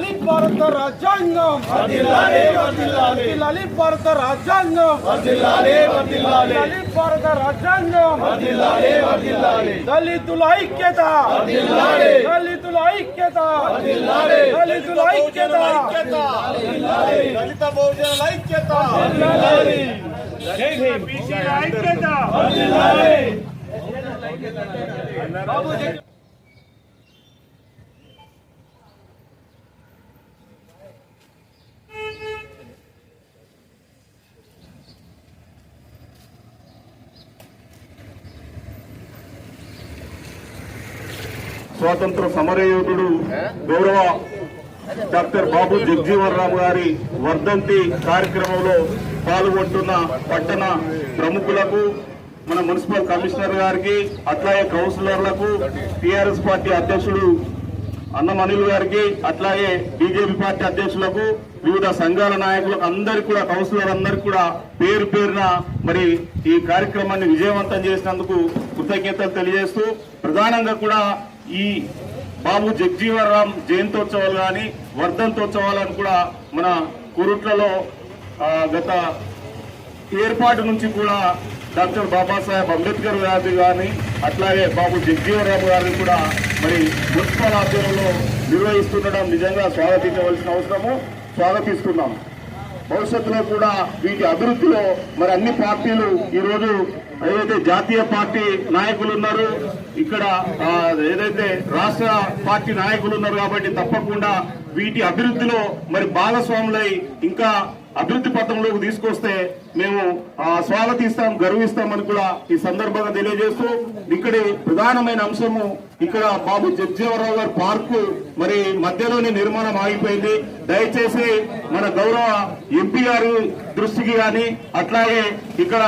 వర్ధిల్లాలి భారత రాజ్యాంగం. వర్ధిల్లాలి భారత రాజ్యాంగం. వర్ధిల్లాలి భారత రాజ్యాంగం. దళితుల ఐక్యత. దళితుల ఐక్యత. దళితుల ఐక్యత. దళిత బహుజనుల ఐక్యత. జై భీమ్ ఐక్యత బాబు స్వాతంత్ర సమరయోధుడు గౌరవ డాక్టర్ బాబు జగ్జీవన్ రామ్ గారి వర్ధంతి కార్యక్రమంలో పాల్గొంటున్న పట్టణ ప్రముఖులకు మన మున్సిపల్ కమిషనర్ గారికి అట్లాగే కౌన్సిలర్లకు టిఆర్ఎస్ పార్టీ అధ్యక్షుడు అన్నం అనిల్ గారికి అట్లాగే బీజేపీ పార్టీ అధ్యక్షులకు వివిధ సంఘాల నాయకులకు అందరికి కూడా కౌన్సిలర్ అందరికి కూడా పేరు పేరున మరి ఈ కార్యక్రమాన్ని విజయవంతం చేసినందుకు కృతజ్ఞతలు తెలియజేస్తూ ప్రధానంగా కూడా ఈ బాబు జగ్జీవన్రామ్ జయంతోత్సవాలు కానీ వర్ధంతోత్సవాలను కూడా మన కురుట్లలో గత ఏర్పాటు నుంచి కూడా డాక్టర్ బాబాసాహెబ్ అంబేద్కర్ గారి కానీ అట్లాగే బాబు జగ్జీవనరావు గారిని కూడా మరి మున్సిపల్ ఆధ్వర్యంలో నిర్వహిస్తుండడం నిజంగా స్వాగతించవలసిన అవసరము. స్వాగతిస్తున్నాం. భవిష్యత్తులో కూడా వీటి అభివృద్ధిలో మరి అన్ని పార్టీలు ఈరోజు ఏదైతే జాతీయ పార్టీ నాయకులు ఉన్నారు ఇక్కడ ఏదైతే రాష్ట్ర పార్టీ నాయకులు ఉన్నారు కాబట్టి తప్పకుండా వీటి అభివృద్ధిలో మరి భాగస్వాములై ఇంకా అభివృద్ధి పథంలోకి తీసుకొస్తే మేము ఆ, స్వాగతిస్తాం గర్విస్తామని కూడా ఈ సందర్భంగా తెలియజేస్తూ ఇక్కడి ప్రధానమైన అంశము ఇక్కడ బాబు జగ్జీవనరావు గారి పార్కు మరి మధ్యలోనే నిర్మాణం ఆగిపోయింది. దయచేసి మన గౌరవ ఎంపీ గారి దృష్టికి గాని అట్లాగే ఇక్కడ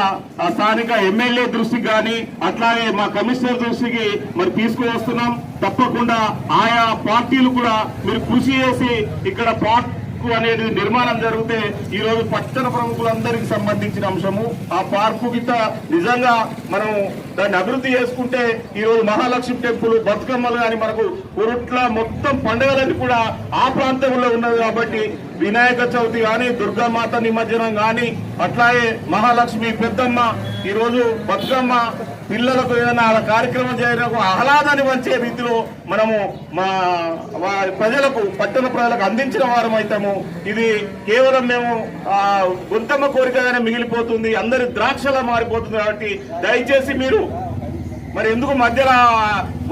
స్థానిక ఎమ్మెల్యే దృష్టికి గాని అట్లాగే మా కమిషనర్ దృష్టికి మరి తీసుకువస్తున్నాం. తప్పకుండా ఆయా పార్టీలు కూడా మీరు కృషి చేసి ఇక్కడ పార్కు అనేది నిర్మాణం జరిగితే ఈరోజు రోజు పట్టణ ప్రముఖులందరికి సంబంధించిన అంశము. ఆ పార్కు గిట్ట నిజంగా మనం దాన్ని అభివృద్ధి చేసుకుంటే ఈ రోజు మహాలక్ష్మి టెంపుల్ బతుకమ్మలు కానీ మనకు ఉరుట్ల మొత్తం పండుగలన్నీ కూడా ఆ ప్రాంతంలో ఉన్నది కాబట్టి వినాయక చవితి కానీ దుర్గామాత నిమజ్జనం కానీ అట్లాగే మహాలక్ష్మి పెద్దమ్మ ఈరోజు బతుకమ్మ పిల్లలకు ఏదైనా ఆ కార్యక్రమం చేయడానికి ఆహ్లాదాన్ని పంచే రీతిలో మనము మా ప్రజలకు పట్టణ ప్రజలకు అందించిన వారం అవుతాము ఇది కేవలం మేము గుంతమ్మ కోరికగానే మిగిలిపోతుంది అందరి ద్రాక్షలా మారిపోతుంది కాబట్టి దయచేసి మీరు మరి ఎందుకు మధ్యలో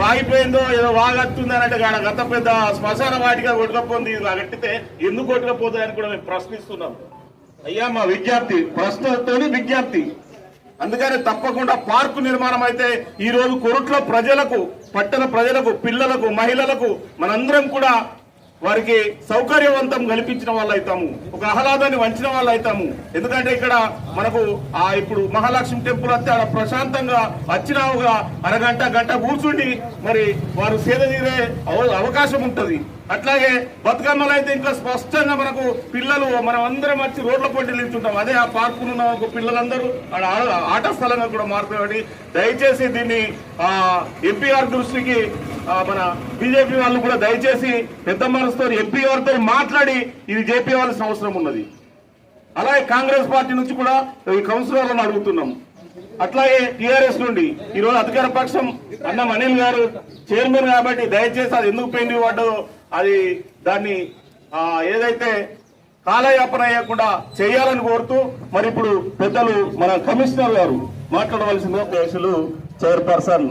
వాగిపోయిందో ఏదో వాగత్తుంది అని అంటే కాడ గత పెద్ద శ్మశాన వాటిగా కొట్టుకపోయింది ఇది కట్టితే ఎందుకు కొట్టుకపోతుందని కూడా మేము ప్రశ్నిస్తున్నాం. అయ్యా మా విజ్ఞప్తి ప్రశ్నతోని విజ్ఞప్తి. అందుకని తప్పకుండా పార్కు నిర్మాణం అయితే ఈ రోజు కొరుట్ల ప్రజలకు పట్టణ ప్రజలకు పిల్లలకు మహిళలకు మనందరం కూడా వారికి సౌకర్యవంతం కల్పించిన వాళ్ళు అవుతాము ఒక ఆహ్లాదాన్ని వంచిన వాళ్ళు అవుతాము ఎందుకంటే ఇక్కడ మనకు ఆ ఇప్పుడు మహాలక్ష్మి టెంపుల్ వస్తే ఆడ ప్రశాంతంగా వచ్చినావుగా అరగంట గంట కూర్చుండి మరి వారు సేద తీరే అవ- అవకాశం ఉంటుంది. అట్లాగే బతుకమ్మలు అయితే ఇంకా స్పష్టంగా మనకు పిల్లలు మనం అందరం వచ్చి రోడ్ల పోటీ నిల్చుంటాం. అదే ఆ పార్కులు ఉన్న ఒక పిల్లలందరూ ఆడ ఆట స్థలంగా కూడా మారుతాయి దయచేసి దీన్ని ఎంపీఆర్ దృష్టికి మన బీజేపీ వాళ్ళు కూడా దయచేసి పెద్ద మనసుతో ఎంపీఆర్తో మాట్లాడి ఇది చేపించవలసిన అవసరం ఉన్నది. అలాగే కాంగ్రెస్ పార్టీ నుంచి కూడా ఈ కౌన్సిలర్లను అడుగుతున్నాం. అట్లాగే టీఆర్ఎస్ నుండి ఈ రోజు అధికార పక్షం అన్న అనిల్ గారు చైర్మన్ కాబట్టి దయచేసి అది ఎందుకు పెయింట్ పడ్డదో అది దాన్ని ఏదైతే కాలయాపన అయ్యకుండా చేయాలని కోరుతూ మరి ఇప్పుడు పెద్దలు మన కమిషనర్ గారు మాట్లాడవలసిన కేసులు చైర్పర్సన్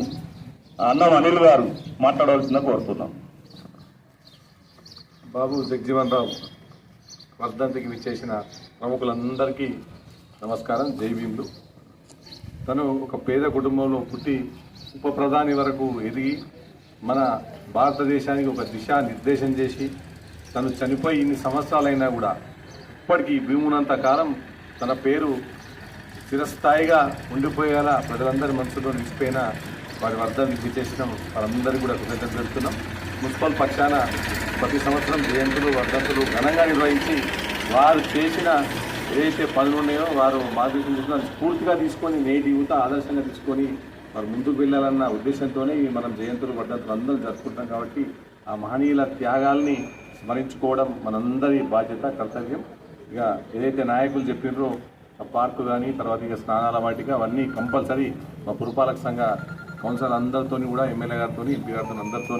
అన్నం అనిల్ గారు మాట్లాడవలసిందిగా కోరుతున్నాం. బాబు జగ్జీవన్ రావు వర్ధంతికి విచ్చేసిన ప్రముఖులందరికీ నమస్కారం జై భీములు. తను ఒక పేద కుటుంబంలో పుట్టి ఉప ప్రధాని వరకు ఎదిగి మన భారతదేశానికి ఒక దిశా నిర్దేశం చేసి తను చనిపోయి ఇన్ని సంవత్సరాలైనా కూడా ఇప్పటికీ భీమునంత కాలం తన పేరు చిరస్థాయిగా ఉండిపోయేలా ప్రజలందరి మనసులో నిలిచిపోయిన వారి వర్ధంతికి చేసినాం వారందరికీ కూడా కృతజ్ఞత పెడుతున్నాం మున్సిపల్ పక్షాన ప్రతి సంవత్సరం జయంతులు వర్ధంతులు ఘనంగా నిర్వహించి వారు చేసిన ఏదైతే పనులు ఉన్నాయో వారు మార్గదర్శనం తీసుకుని స్ఫూర్తిగా తీసుకొని నేటి యువత ఆదర్శంగా తీసుకొని వారు ముందుకు వెళ్ళాలన్న ఉద్దేశంతోనే మనం జయంతులు వర్ధంతులు అందరూ జరుపుకుంటాం కాబట్టి ఆ మహనీయుల త్యాగాల్ని స్మరించుకోవడం మనందరి బాధ్యత కర్తవ్యం. ఇక ఏదైతే నాయకులు చెప్పినారో ఆ పార్కు కానీ తర్వాత ఇక స్నానాల వాటికి అవన్నీ కంపల్సరీ మా పురపాలక సంఘ కౌన్సిలర్ అందరితో కూడా ఎమ్మెల్యే గారితో ఎంపీ గారితో అందరితో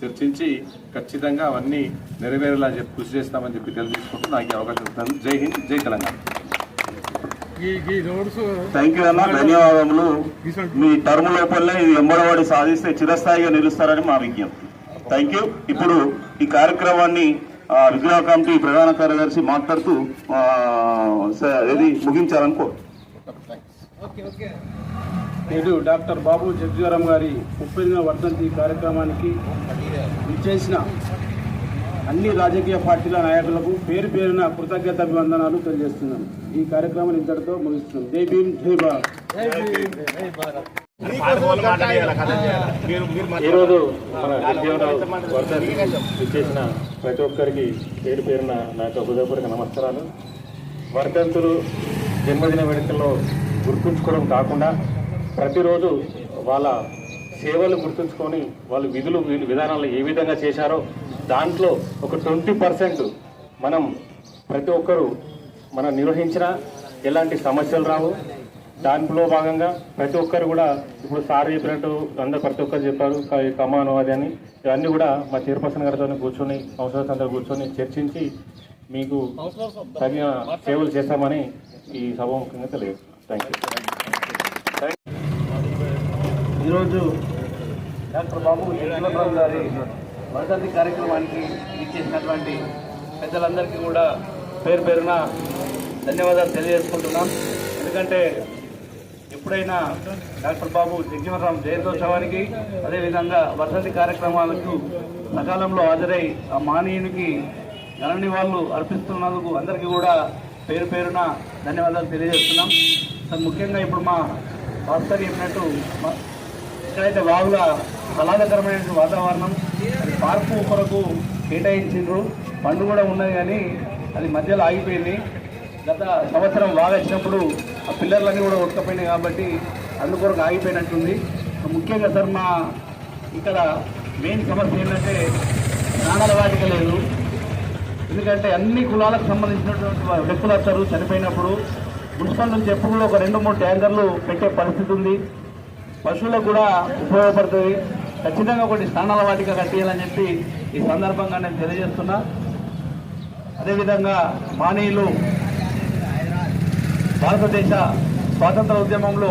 చర్చించి ఖచ్చితంగా అవన్నీ నెరవేరేలా చెప్పి కృషి చేస్తామని చెప్పి తెలియజేసుకుంటూ నాకు అవకాశం ఇస్తాను జై హింద్ జై తెలంగాణ. థ్యాంక్ యూ అన్న. ధన్యవాదములు. మీ టర్మ్ లోపలనే ఇది ఎంబడవాడి సాధిస్తే చిరస్థాయిగా నిలుస్తారని మా విజ్ఞప్తి. థ్యాంక్ యూ ఇప్పుడు ఈ కార్యక్రమాన్ని విగ్రహ కమిటీ ప్రధాన కార్యదర్శి మాట్లాడుతూ ఇది ముగించాలనుకో నేడు డాక్టర్ బాబు జగ్జీవరం గారి ముప్పై వర్ధంతి కార్యక్రమానికి విచ్చేసిన అన్ని రాజకీయ పార్టీల నాయకులకు పేరు పేరున కృతజ్ఞత అభివందనాలు తెలియజేస్తున్నాను. ఈ కార్యక్రమం ఇంతటితో ముగిస్తున్నాం జై భీమ్ జై భారత్. ఈరోజు మన ప్రతి ఒక్కరికి పేరు పేరున నా యొక్క హృదయపూర్వక నమస్కారాలు. వర్ధంతులు జన్మదిన వేడుకల్లో గుర్తుంచుకోవడం కాకుండా ప్రతిరోజు వాళ్ళ సేవలు గుర్తుంచుకొని వాళ్ళు విధులు విధానాలు ఏ విధంగా చేశారో దాంట్లో ఒక ట్వంటీ పర్సెంట్ మనం ప్రతి ఒక్కరూ మనం నిర్వహించిన ఎలాంటి సమస్యలు రావు. దాంట్లో భాగంగా ప్రతి ఒక్కరు కూడా ఇప్పుడు సార్ చెప్పినట్టు అందరు ప్రతి ఒక్కరు చెప్పారు. కమాను అది అని. ఇవన్నీ కూడా మా చైర్పర్సన్ గారితో కూర్చొని కౌన్సిలర్స్ అందరూ కూర్చొని చర్చించి మీకు తగిన సేవలు చేస్తామని ఈ సభాముఖంగా తెలియజేస్తున్నాను థ్యాంక్ యూ ఈరోజు డాక్టర్ బాబు గారి వర్ధంతి కార్యక్రమానికి ఇచ్చేసినటువంటి పెద్దలందరికీ కూడా పేరు పేరున ధన్యవాదాలు తెలియజేసుకుంటున్నాం. ఎందుకంటే ఎప్పుడైనా డాక్టర్ బాబు జగ్జీవనరాం జయంతోత్సవానికి అదేవిధంగా వర్ధంతి కార్యక్రమాలకు సకాలంలో హాజరై ఆ మహనీయునికి ఘన నివాళులు అర్పిస్తున్నందుకు అందరికీ కూడా పేరు పేరున ధన్యవాదాలు తెలియజేస్తున్నాం. సార్ ముఖ్యంగా ఇప్పుడు మా భాస్కర్ చెప్పినట్టు ఎక్కడైతే వాగుల ఆహ్లాదకరమైన వాతావరణం పార్కు కొరకు కేటాయించిండ్రు. పండు కూడా ఉన్నది కానీ అది మధ్యలో ఆగిపోయింది. గత సంవత్సరం బాగా వచ్చినప్పుడు ఆ పిల్లర్లన్నీ కూడా ఉడకపోయినాయి కాబట్టి అందుకొరకు ఆగిపోయినట్టుంది. ముఖ్యంగా సార్ మా ఇక్కడ మెయిన్ సమస్య ఏంటంటే స్నానాల వాటిక లేదు. ఎందుకంటే అన్ని కులాలకు సంబంధించినటువంటి వ్యక్తులు వస్తారు చనిపోయినప్పుడు. మున్సిపల్ నుంచి ఎప్పుడు కూడా ఒక రెండు మూడు ట్యాంకర్లు పెట్టే పరిస్థితి ఉంది. పశువులకు కూడా ఉపయోగపడుతుంది. ఖచ్చితంగా ఒకటి స్థానాల వాటిగా కట్టేయాలని చెప్పి ఈ సందర్భంగా నేను తెలియజేస్తున్నా. అదేవిధంగా మానీయులు భారతదేశ స్వాతంత్ర ఉద్యమంలో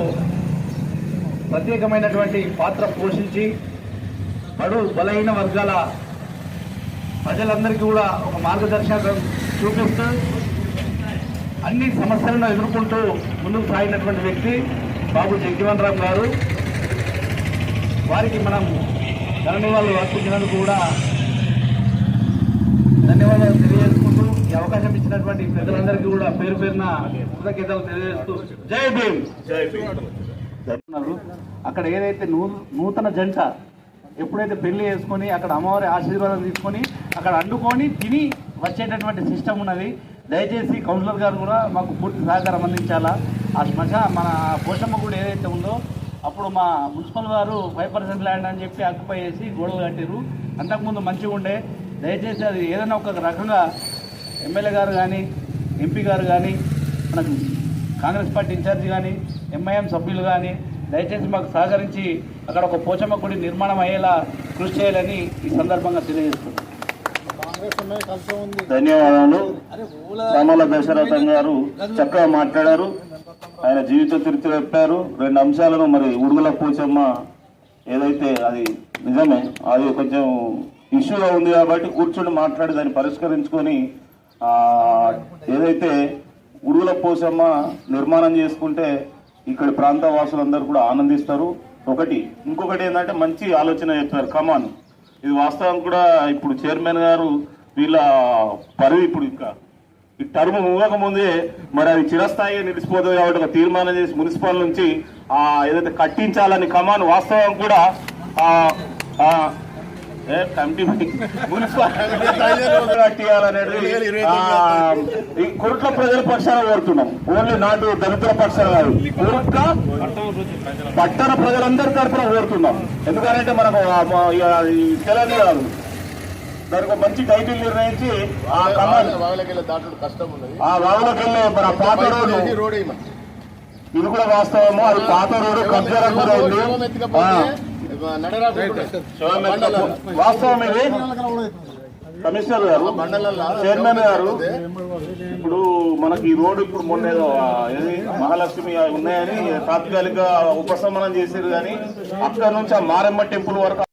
ప్రత్యేకమైనటువంటి పాత్ర పోషించి బడు బలహీన వర్గాల ప్రజలందరికీ కూడా ఒక మార్గదర్శకం చూపిస్తూ అన్ని సమస్యలను ఎదుర్కొంటూ ముందుకు సాగినటువంటి వ్యక్తి బాబు జగ్జీవన్ రామ్ గారు. వారికి మనం వాళ్ళు అర్పించినందుకు కూడా ధన్యవాదాలు తెలియజేసుకుంటూ ఈ అవకాశం ఇచ్చినటువంటి ప్రజలందరికీ కూడా పేరు పేరున కృతజ్ఞతలు తెలియజేస్తూ జై భీమ్. ఉన్నారు. అక్కడ ఏదైతే నూ నూతన జంట ఎప్పుడైతే పెళ్ళి చేసుకొని అక్కడ అమ్మవారి ఆశీర్వాదం తీసుకొని అక్కడ అండుకొని తిని వచ్చేటటువంటి సిస్టమ్ ఉన్నది. దయచేసి కౌన్సిలర్ గారు కూడా మాకు పూర్తి సహకారం అందించాలా. ఆ శ్మశ మన పోషమ్మ కూడా ఏదైతే ఉందో అప్పుడు మా మున్సిపల్ వారు ఫైవ్ పర్సెంట్ ల్యాండ్ అని చెప్పి ఆక్యుపై చేసి గోడలు కట్టారు అంతకుముందు మంచిగా ఉండే. దయచేసి అది ఏదైనా ఒక రకంగా ఎమ్మెల్యే గారు కానీ ఎంపీ గారు కానీ మనకు కాంగ్రెస్ పార్టీ ఇన్ఛార్జి కానీ ఎంఐఎం సభ్యులు కానీ దయచేసి మాకు సహకరించి అక్కడ ఒక పోచమ్మ గుడి నిర్మాణం అయ్యేలా కృషి చేయాలని ఈ సందర్భంగా తెలియజేస్తున్నాను ధన్యవాదాలు. సామల దశరథం గారు చక్కగా మాట్లాడారు. ఆయన జీవిత చరిత్ర చెప్పారు. రెండు అంశాలను మరి ఉడుగుల పోచమ్మ ఏదైతే అది నిజమే అది కొంచెం ఇష్యూగా ఉంది కాబట్టి కూర్చొని మాట్లాడి దాన్ని పరిష్కరించుకొని ఏదైతే ఉడుగుల పోసమ్మ నిర్మాణం చేసుకుంటే ఇక్కడ ప్రాంత వాసులందరూ కూడా ఆనందిస్తారు. ఒకటి. ఇంకొకటి ఏంటంటే మంచి ఆలోచన చెప్పారు కమాన్ ఇది వాస్తవం కూడా ఇప్పుడు చైర్మన్ గారు వీళ్ళ పరువు ఇప్పుడు ఇంకా. ఈ టర్మ్ ముగక ముందే మరి అది చిరస్థాయిగా నిలిచిపోతుంది కాబట్టి ఒక తీర్మానం చేసి మున్సిపల్ నుంచి ఆ ఏదైతే కట్టించాలని కమాన్ వాస్తవం కూడా ఆ కమిటీ మున్సిపల్ కట్టియాలనేది ఆ, కురుట్ల ప్రజల పక్షాన కోరుతున్నాం. ఓన్లీ నాటు దళితుల పక్షాన కాదు. కురుట్ల పట్టణ ప్రజలందరి తరఫున కోరుతున్నాం. ఎందుకంటే మనకు తెలియదు తెలంగాణ కాదు దానికి ఒక మంచి టైటిల్ నిర్ణయించి ఆ కమాండ్ దాటుడు కష్టం ఉన్నది. ఆ వాగులోకి వెళ్ళే మన పాత రోడ్డు. ఇది రోడ్. ఇది కూడా వాస్తవము? అది పాత రోడ్డు కబ్జాలకు గురైంది వాస్తవం ఇది. కమిషనర్ గారు చైర్మన్ గారు ఇప్పుడు మనకి ఈ రోడ్డు ఇప్పుడు మొన్న ఏదో మహాలక్ష్మి అవి ఉన్నాయని తాత్కాలిక ఉపశమనం చేశారు కానీ అక్కడ నుంచి ఆ మారమ్మ టెంపుల్ వరకు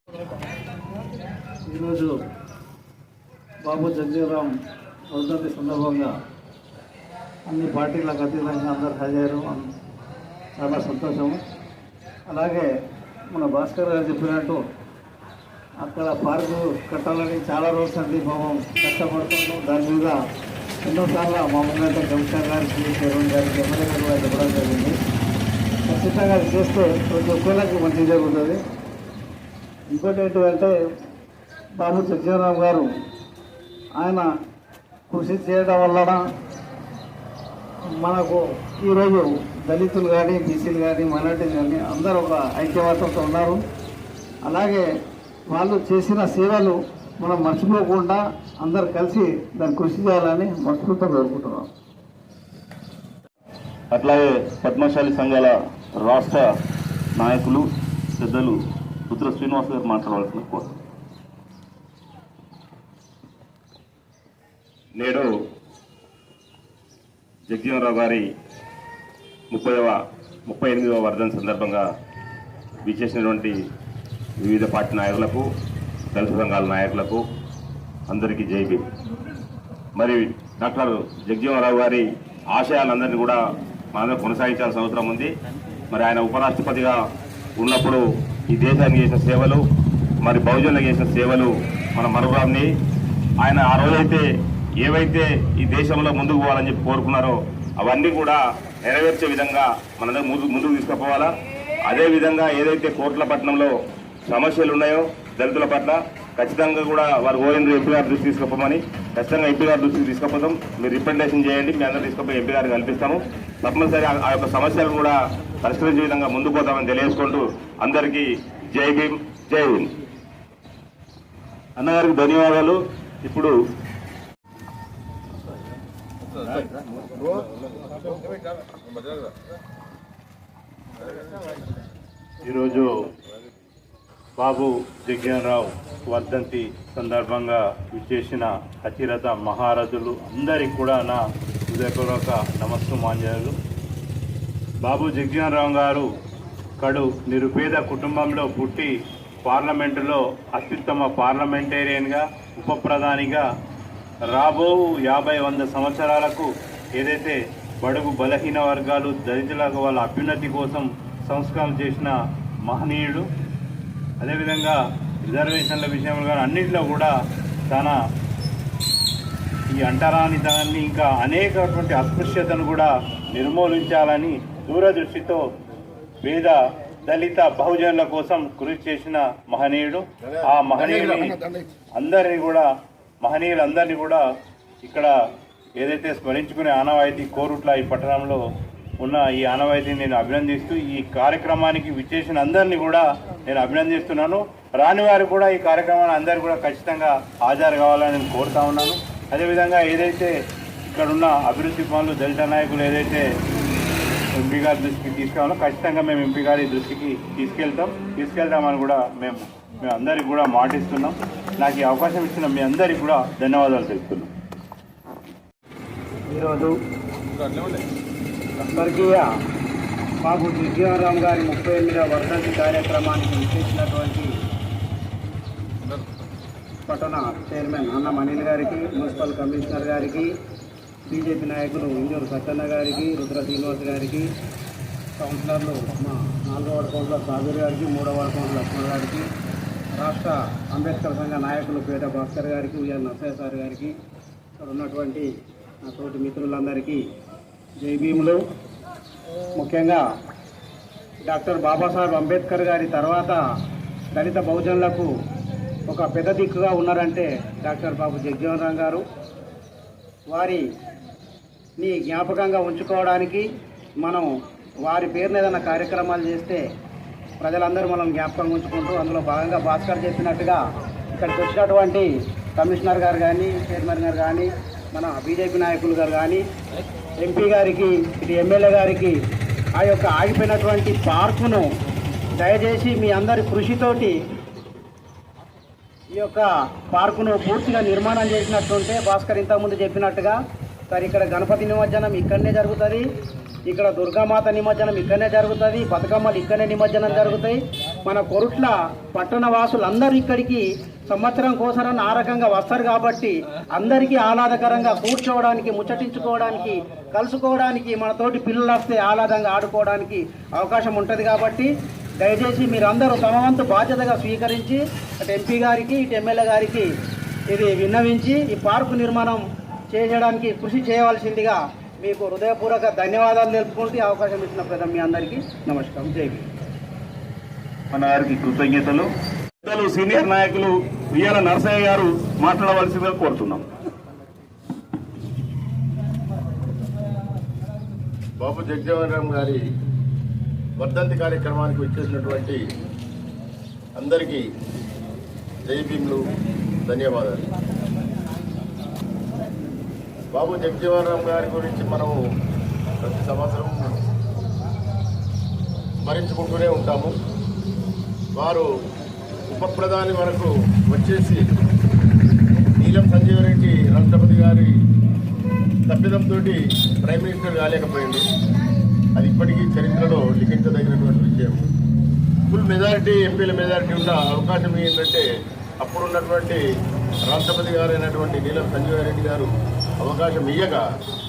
ఈరోజు బాబు జగ్జీవరామ్ వర్ధంతి సందర్భంగా అన్ని పార్టీలకు అతీతంగా అందరు హాజరు చాలా సంతోషము. అలాగే మన భాస్కర్ గారు చెప్పినట్టు అక్కడ పార్కు కట్టాలని చాలా రోజులు అండి. పాపం కష్టపడుతున్నాం దాని మీద ఎన్నోసార్లు మా ముందంటే కమిషనర్ గారికి చైర్మన్ గారికి ఎమ్మెల్యే గారు కూడా చెప్పడం జరిగింది. ఖచ్చితంగా అది చేస్తే ప్రతి ఒక్కరికి మంచి జరుగుతుంది. ఇంకోటి ఏంటంటే బాబు సత్యనారాయణ గారు ఆయన కృషి చేయడం వలన మనకు ఈరోజు దళితులు కానీ బీసీలు కానీ మైనార్టీలు కానీ అందరూ ఒక ఐక్యవాదంతో ఉన్నారు. అలాగే వాళ్ళు చేసిన సేవలు మనం మర్చిపోకుండా అందరు కలిసి దాన్ని కృషి చేయాలని మనస్ఫూర్తిగా కోరుకుంటున్నాం. అట్లాగే పద్మశాలి సంఘాల రాష్ట్ర నాయకులు పెద్దలు రుద్ర శ్రీనివాస్ గారు మాట్లాడవలసిన కోరు నేడు జగ్జీవనరావు గారి ముప్పైవ ముప్పై ఎనిమిదవ వర్ధన సందర్భంగా విచ్చేసినటువంటి వివిధ పార్టీ నాయకులకు దళిత సంఘాల నాయకులకు అందరికీ జై మరి డాక్టర్ జగ్జీవనరావు గారి ఆశయాలందరినీ కూడా మనందరం కొనసాగించాల్సిన అవసరం ఉంది. మరి ఆయన ఉపరాష్ట్రపతిగా ఉన్నప్పుడు ఈ దేశానికి చేసిన సేవలు మరి బహుజనులకు చేసిన సేవలు మన మనుగురాన్ని ఆయన ఆ రోజైతే ఏవైతే ఈ దేశంలో ముందుకు పోవాలని చెప్పి కోరుకున్నారో అవన్నీ కూడా నెరవేర్చే విధంగా మనందరం ముందు ముందుకు తీసుకుపోవాలా? అదే విధంగా ఏదైతే కోట్ల పట్టణంలో సమస్యలు ఉన్నాయో దళితుల పట్ల ఖచ్చితంగా కూడా వారు ఓఎన్ ఎంపీ గారి దృష్టి తీసుకుపోమని ఖచ్చితంగా ఎంపీ గారి దృష్టికి తీసుకుపోతాం. మీరు రిప్రజెంటేషన్ చేయండి మీ అందరూ తీసుకుపోయి ఎంపీ గారికి కల్పిస్తాము. తప్పనిసరి ఆ- యొక్క సమస్యలను కూడా పరిష్కరించే విధంగా ముందుకు పోతామని తెలియజేసుకుంటూ అందరికీ జై భీమ్ జై భీమ్ అన్నగారికి ధన్యవాదాలు. ఇప్పుడు ఈరోజు బాబు జగ్జనరావు వర్ధంతి సందర్భంగా విచ్చేసిన అతిరథ మహారథులు అందరికీ కూడా నా హృదయపూర్వక నమస్సు బాబు జగ్జనరావు గారు కడు నిరుపేద కుటుంబంలో పుట్టి పార్లమెంటులో అత్యుత్తమ పార్లమెంటేరియన్గా ఉప ప్రధానిగా రాబో యాభై వంద సంవత్సరాలకు ఏదైతే బడుగు బలహీన వర్గాలు దళితులకు వాళ్ళ అభ్యున్నతి కోసం సంస్కారం చేసిన మహనీయుడు అదేవిధంగా రిజర్వేషన్ల విషయంలో కానీ అన్నింటిలో కూడా చాలా ఈ అంటరానితనాన్ని ఇంకా అనేకటువంటి అస్పృశ్యతను కూడా నిర్మూలించాలని దూరదృష్టితో పేద దళిత బహుజనుల కోసం కృషి చేసిన మహనీయుడు. ఆ మహనీయుని అందరినీ కూడా మహనీయులందరినీ కూడా ఇక్కడ ఏదైతే స్మరించుకునే ఆనవాయితీ కోరుట్ల ఈ పట్టణంలో ఉన్న ఈ ఆనవాయితీని నేను అభినందిస్తూ ఈ కార్యక్రమానికి విచ్చేసిన అందరినీ కూడా నేను అభినందిస్తున్నాను. రాని వారు కూడా ఈ కార్యక్రమాన్ని అందరూ కూడా ఖచ్చితంగా హాజరు కావాలని నేను కోరుతా ఉన్నాను. అదేవిధంగా ఏదైతే ఇక్కడ ఉన్న అభివృద్ధి పనులు దళిత నాయకులు ఏదైతే ఎంపీ గారి దృష్టికి తీసుకురావాలో ఖచ్చితంగా మేము ఎంపీ గారి దృష్టికి తీసుకెళ్తాం. తీసుకెళ్తామని కూడా మేము మేము అందరికి కూడా మాటిస్తున్నాం. నాకు ఈ అవకాశం ఇచ్చిన మీ అందరికి కూడా ధన్యవాదాలు తెలుపుతున్నాం. ఈరోజు స్వర్గీయ బాబు దివ్యారాం గారి ముప్పై ఎనిమిదవ వర్ధంతి కార్యక్రమానికి విచ్చేసినటువంటి పట్టణ చైర్మన్ అన్న మనీల్ గారికి మున్సిపల్ కమిషనర్ గారికి బీజేపీ నాయకులు ఇంజూరు సత్తన్న గారికి రుద్ర శ్రీనివాస్ గారికి కౌన్సిలర్లు మా నాలుగో వార్డు కౌన్సిలర్ సాగర్ గారికి మూడో వార్డు కౌన్సిలర్ లక్ష్మణ్ గారికి రాష్ట్ర అంబేద్కర్ సంఘ నాయకులు పేట భాస్కర్ గారికి ఉయ్యాల నరసయ్య సార్ గారికి ఇక్కడ ఉన్నటువంటి నా తోటి మిత్రులందరికీ జై భీములు. ముఖ్యంగా డాక్టర్ బాబాసాహెబ్ అంబేద్కర్ గారి తర్వాత దళిత బహుజనులకు ఒక పెద్ద దిక్కుగా ఉన్నారంటే డాక్టర్ బాబు జగజీవన్ రామ్ గారు. వారిని జ్ఞాపకంగా ఉంచుకోవడానికి మనం వారి పేరున ఏదైనా కార్యక్రమాలు చేస్తే ప్రజలందరూ మనం జ్ఞాపకం ఉంచుకుంటూ అందులో భాగంగా భాస్కర్ చెప్పినట్టుగా ఇక్కడికి వచ్చినటువంటి కమిషనర్ గారు కానీ చైర్మన్ గారు కానీ మన బీజేపీ నాయకులు గారు కానీ ఎంపీ గారికి ఇటు ఎమ్మెల్యే గారికి ఆ యొక్క ఆగిపోయినటువంటి పార్కును దయచేసి మీ అందరి కృషితోటి ఈ యొక్క పార్కును పూర్తిగా నిర్మాణం చేసినట్టుంటే భాస్కర్ ఇంతకుముందు చెప్పినట్టుగా సార్ ఇక్కడ గణపతి నిమజ్జనం ఇక్కడనే జరుగుతుంది. ఇక్కడ దుర్గామాత నిమజ్జనం ఇక్కడనే జరుగుతుంది బతుకమ్మలు ఇక్కడనే నిమజ్జనం జరుగుతాయి. మన కొరుట్ల పట్టణ వాసులందరూ ఇక్కడికి సంవత్సరం కోసరం ఆ రకంగా వస్తారు కాబట్టి అందరికీ ఆహ్లాదకరంగా కూర్చోవడానికి ముచ్చటించుకోవడానికి కలుసుకోవడానికి మన తోటి పిల్లలు వస్తే ఆహ్లాదంగా ఆడుకోవడానికి అవకాశం ఉంటుంది కాబట్టి దయచేసి మీరందరూ తమ వంతు బాధ్యతగా స్వీకరించి అటు ఎంపీ గారికి ఇటు ఎమ్మెల్యే గారికి ఇది విన్నవించి ఈ పార్కు నిర్మాణం చేయడానికి కృషి చేయవలసిందిగా మీకు హృదయపూర్వక ధన్యవాదాలు తెలుపుకుంటూ ఈ అవకాశం ఇచ్చిన ప్రజలు మీ అందరికీ నమస్కారం. జై భీమ్. మన గారికి కృతజ్ఞతలు. పెద్దలు సీనియర్ నాయకులు ఉయ్యాల నరసయ్య గారు మాట్లాడవలసిందిగా కోరుతున్నాం. బాబు జగజీవన్ రామ్ గారి వర్ధంతి కార్యక్రమానికి వచ్చేసినటువంటి అందరికీ జై భీమ్లు ధన్యవాదాలు. బాబు జగజీవన్ రామ్ గారి గురించి మనము ప్రతి సంవత్సరం స్మరించుకుంటూనే ఉంటాము. వారు ఉప ప్రధాని వరకు వచ్చేసి నీలం సంజీవ్ రెడ్డి రాష్ట్రపతి గారి తప్పిదంతో ప్రైమ్ మినిస్టర్ కాలేకపోయింది. అది ఇప్పటికీ చరిత్రలో లిఖించదగినటువంటి విషయం. ఫుల్ మెజారిటీ ఎంపీల మెజారిటీ ఉన్న అవకాశం ఏంటంటే అప్పుడున్నటువంటి రాష్ట్రపతి గారు అయినటువంటి నీలం సంజీవ్ రెడ్డి గారు అవకాశం ఇయ్యక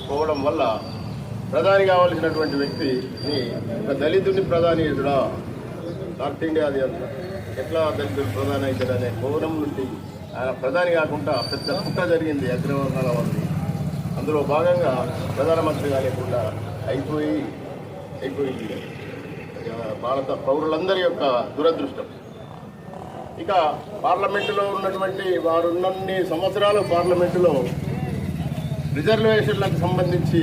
పోవడం వల్ల ప్రధాని కావాల్సినటువంటి వ్యక్తిని ఒక దళితుని ప్రధాని ఎదుడా నార్త్ ఇండియా అది ఎట్లా దళితులు ప్రధాని అవుతాడు అనే కోణం నుండి ఆయన ప్రధాని కాకుండా పెద్ద కుట్ర జరిగింది అగ్రవర్ణాల వాళ్ళు అందులో భాగంగా ప్రధానమంత్రిగా లేకుండా అయిపోయి అయిపోయింది భారత పౌరులందరి యొక్క దురదృష్టం. ఇక పార్లమెంటులో ఉన్నటువంటి వారున్నన్ని సంవత్సరాలు పార్లమెంటులో రిజర్వేషన్లకు సంబంధించి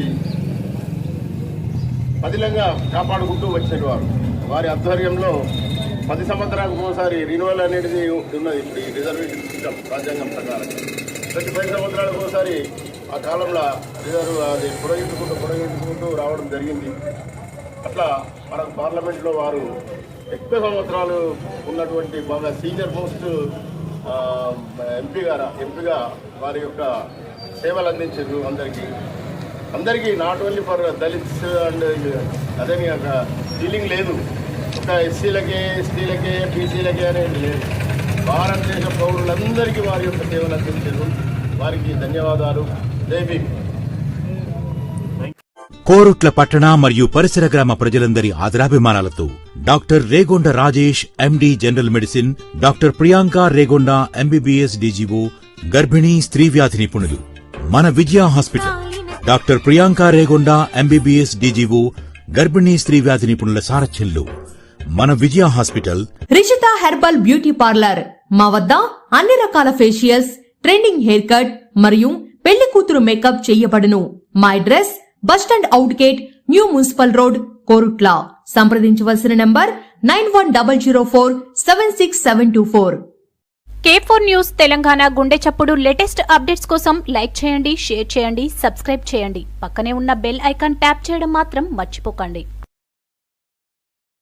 పదిలంగా కాపాడుకుంటూ వచ్చిన వారు. వారి ఆధ్వర్యంలో పది సంవత్సరాలకు ఒకసారి రినువల్ అనేది ఉన్నది ఇప్పుడు ఈ రిజర్వేషన్ సిస్టమ్ రాజ్యాంగం ప్రకారం. ప్రతి పది సంవత్సరాలకు ఒకసారి ఆ కాలంలో రిజర్వ్ అది పొడగించుకుంటూ పొడగించుకుంటూ రావడం జరిగింది. అట్లా మన పార్లమెంట్లో వారు ఎక్కువ సంవత్సరాలు ఉన్నటువంటి బాగా సీనియర్ మోస్ట్ ఎంపీ గారు ఎంపీగా వారి యొక్క సేవలు అందించారు అందరికీ. అందరికీ not only for Dalits and అదేమి ఒక డీలింగ్ లేదు. ఒక ఎస్సీలకే ఎస్టీలకే బీసీలకే అనేది లేదు. భారతదేశ పౌరులందరికీ వారి యొక్క సేవలు అందించారు వారికి ధన్యవాదాలు. దేవి కోరుట్ల పట్టణ మరియు పరిసర గ్రామ ప్రజలందరి ఆదరాభిమానాలతో doctor Regonda Rajesh MD general medicine doctor Priyanka Regonda MBBS DGO గర్భిణీ స్త్రీ వ్యాధి నిపుణులు. మన Vijaya hospital. Doctor Priyanka Regonda MBBS DGO గర్భిణీ స్త్రీ వ్యాధి నిపుణుల సారథ్యంలో మన Vijaya hospital. Rishitha herbal beauty parlour. మా వద్ద అన్ని రకాల ఫేషియల్స్ ట్రెండింగ్ హెయిర్ కట్ మరియు పెళ్ళి కూతురు మేకప్ చేయబడును. మా address bus stand out gate new municipal road Korutla. సంప్రదించవలసిన number nine one double zero four seven six seven two four. K four news Telangana గుండె చప్పుడు లేటెస్ట్ అప్డేట్స్ కోసం like చేయండి షేర్ చేయండి సబ్స్క్రైబ్ చేయండి పక్కనే ఉన్న బెల్ ఐకాన్ ట్యాప్ చేయడం మాత్రం మర్చిపోకండి.